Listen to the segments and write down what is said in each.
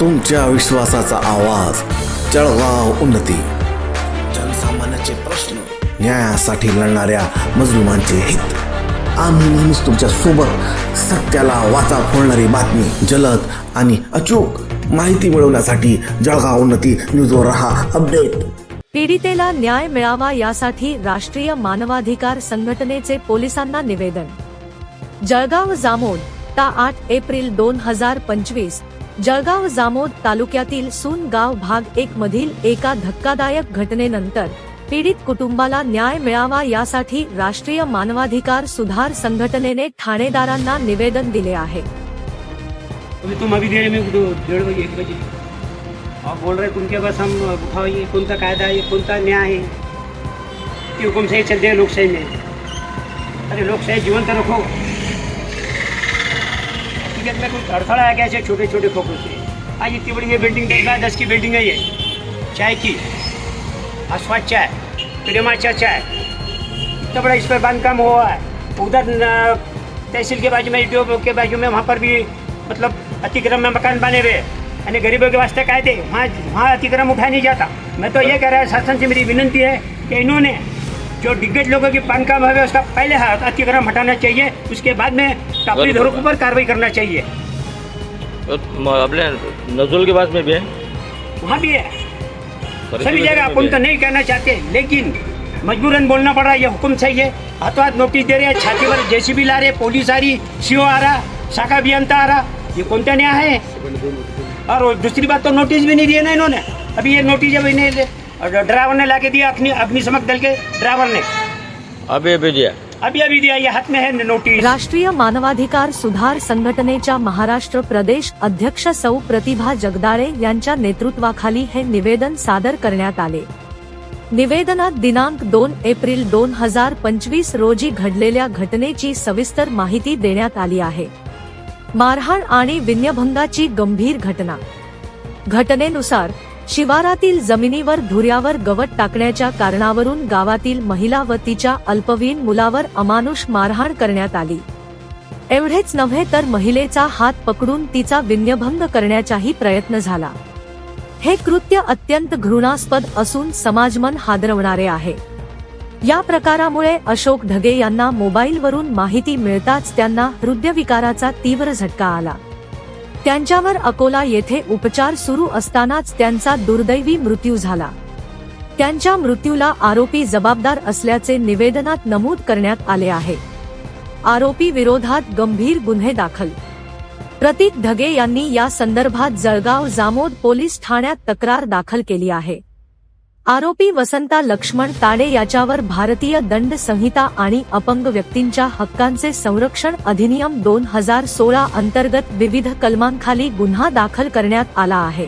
तुमच्या विश्वासाचा आवाज. जळगाव उन्नती. जनसामान्याचे प्रश्न न्यायासाठी लढणाऱ्या मजलुमांचे हित. आम्ही नेहमीच तुमच्यासोबत सत्याला वाचा फोडणारी बातमी जलद आणि अचूक माहिती मिळवण्यासाठी जळगाव उन्नती न्यूजवर रहा अपडेट. पीडितेला न्याय मिळावा यासाठी राष्ट्रीय मानवाधिकार संघटनेचे पोलिसांना निवेदन. जळगाव जामोद ता आठ एप्रिल दोन हजार पंचवीस जळगाव जामोद तालुक्यातील सून गाव भाग एक मधील एका धक्कादायक घटनेनंतर पीडित कुटुंबाला न्याय मिळावा यासाठी राष्ट्रीय मानवाधिकार सुधार संघटनेने ठाणेदारांना निवेदन दिले आहे. बोल रहे तुम बस हम उठाओ, ये कौन सा कायदा है, ये कौन सा न्याय है? कि हुक्म लोकशाही में। अरे, लोकशाही जीवंत रखो। हकीकत में कुछ अड़थड़ा है क्या ऐसे छोटे छोटे खोखों से। आज इतनी बड़ी ये बिल्डिंग देख रहा है, दस की बिल्डिंग है ये। चाय की। आसपास चाय प्रेमाचा चाय इतना बड़ा इस पर बांधकाम हुआ है। उधर तहसील के बाजू में ईटीओ के बाजू में, वहाँ पर भी मतलब अतिक्रम में मकान बने हुए। यानी गरीबों के वास्ते थे वहाँ वहाँ अतिक्रम उठाया नहीं जाता। मैं तो ये कह रहा है, शासन से मेरी विनंती है कि इन्होंने जो दिग्गज लोगों की बांधकाम है उसका पहले हाथ अतिक्रम हटाना चाहिए उसके बाद में टापरी धरों पर कार्रवाई करना चाहिए। अपने नजुल के पास में भी है? वहाँ भी है। सभी जगह अपन तो नहीं कहना चाहते लेकिन मजबूरन बोलना पड़ रहा है ये हुक्म चाहिए। हाथों हाथ नोटिस दे रहे हैं छाती पर जेसीबी ला रहे पुलिस आ रही सीओ आ रहा शाखा अभियंता आ रहा ये कौन सा न्याय है? और दूसरी बात तो नोटिस भी नहीं दिए ना इन्होंने। अभी ये नोटिस जब इन्हें ड्राइवर ने ला के दिया अग्नि अग्निशमक दल के ड्राइवर ने। अभी अभी दिया। अभी अभी दिया ये हाथ में है नोटिस। राष्ट्रीय मानवाधिकार सुधार संघटनेच्या महाराष्ट्र प्रदेश अध्यक्ष सौ प्रतिभा जगदाळे यांच्या नेतृत्वाखाली हे निवेदन सादर करण्यात आले. निवेदनात दिनांक दोन एप्रिल दोन हजार पंचवीस रोजी घडलेल्या घटनेची सविस्तर माहिती देण्यात आली आहे. मारहाण आणि विन्यभंगाची गंभीर घटना. घटनेनुसार शिवारातील जमिनीवर धुऱ्यावर गवत टाकण्याच्या कारणावरून गावातील महिला व तिच्या अल्पवीन मुलावर अमानुष मारहाण करण्यात आली. एवढेच नव्हे तर महिलेचा हात पकडून तिचा विन्यभंग करण्याचाही प्रयत्न झाला. हे कृत्य अत्यंत घृणास्पद असून समाजमन हादरवणारे आहे. या प्रकारामुळे अशोक ढगे यांना मोबाईलवरून माहिती मिळताच त्यांना हृदयविकाराचा तीव्र झटका आला. त्यांच्यावर अकोला येथे उपचार सुरू असतानाच त्यांचा दुर्दैवी मृत्यू झाला. त्यांच्या मृत्यूला आरोपी जबाबदार असल्याचे निवेदनात नमूद करण्यात आले आहे. आरोपी विरोधात गंभीर गुन्हे दाखल. प्रतीक ढगे यांनी या संदर्भात जळगाव जामोद पोलीस ठाण्यात तक्रार दाखल केली आहे. आरोपी वसंता लक्ष्मण ताडे याच्यावर भारतीय दंड संहिता आणि अपंग व्यक्तींच्या हक्कांचे संरक्षण अधिनियम दोन हजार सोळा अंतर्गत विविध कलमांखाली गुन्हा दाखल करण्यात आला आहे.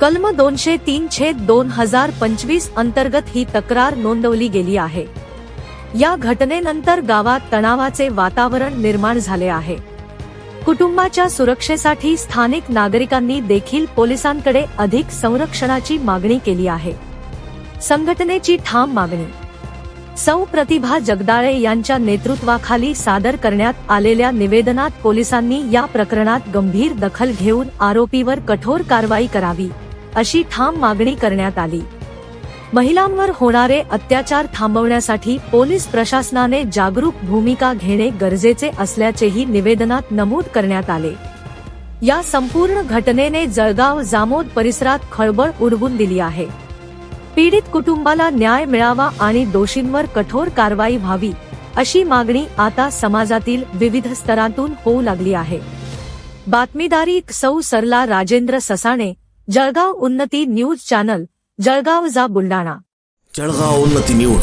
कलम दोनशे तीन छेद दोन हजार पंचवीस अंतर्गत ही तक्रार नोंदवली गेली आहे. या घटनेनंतर गावात तणावाचे वातावरण निर्माण झाले आहे. कुटुंबाच्या सुरक्षेसाठी स्थानिक नागरिकांनी देखील पोलिसांकडे अधिक संरक्षणाची मागणी केली आहे. संघटनेची ठाम मागणी. सौ प्रतिभा जगदाळे यांच्या नेतृत्वाखाली सादर करण्यात आलेल्या निवेदनात पोलिसांनी या प्रकरणात गंभीर दखल घेऊन आरोपीवर कठोर कारवाई करावी अशी ठाम मागणी करण्यात आली. महिलांवर होणारे अत्याचार थांबवण्यासाठी पोलीस प्रशासनाने जागरूक भूमिका घेणे गरजेचे असल्याचेही निवेदनात नमूद करण्यात आले. या संपूर्ण घटनेने जळगाव जामोद परिसरात खळबळ उडवून दिली आहे. पीडित कुटुंबाला न्याय मिळावा आणि दोषींवर कठोर कारवाई व्हावी अशी मागणी आता समाजातील विविध स्तरातून होऊ लागली आहे. बातमीदारी सौ सरला राजेंद्र ससाणे जळगाव उन्नती न्यूज चॅनल जळगाव जा बुलडाणा जळगाव उन्नती न्यूज.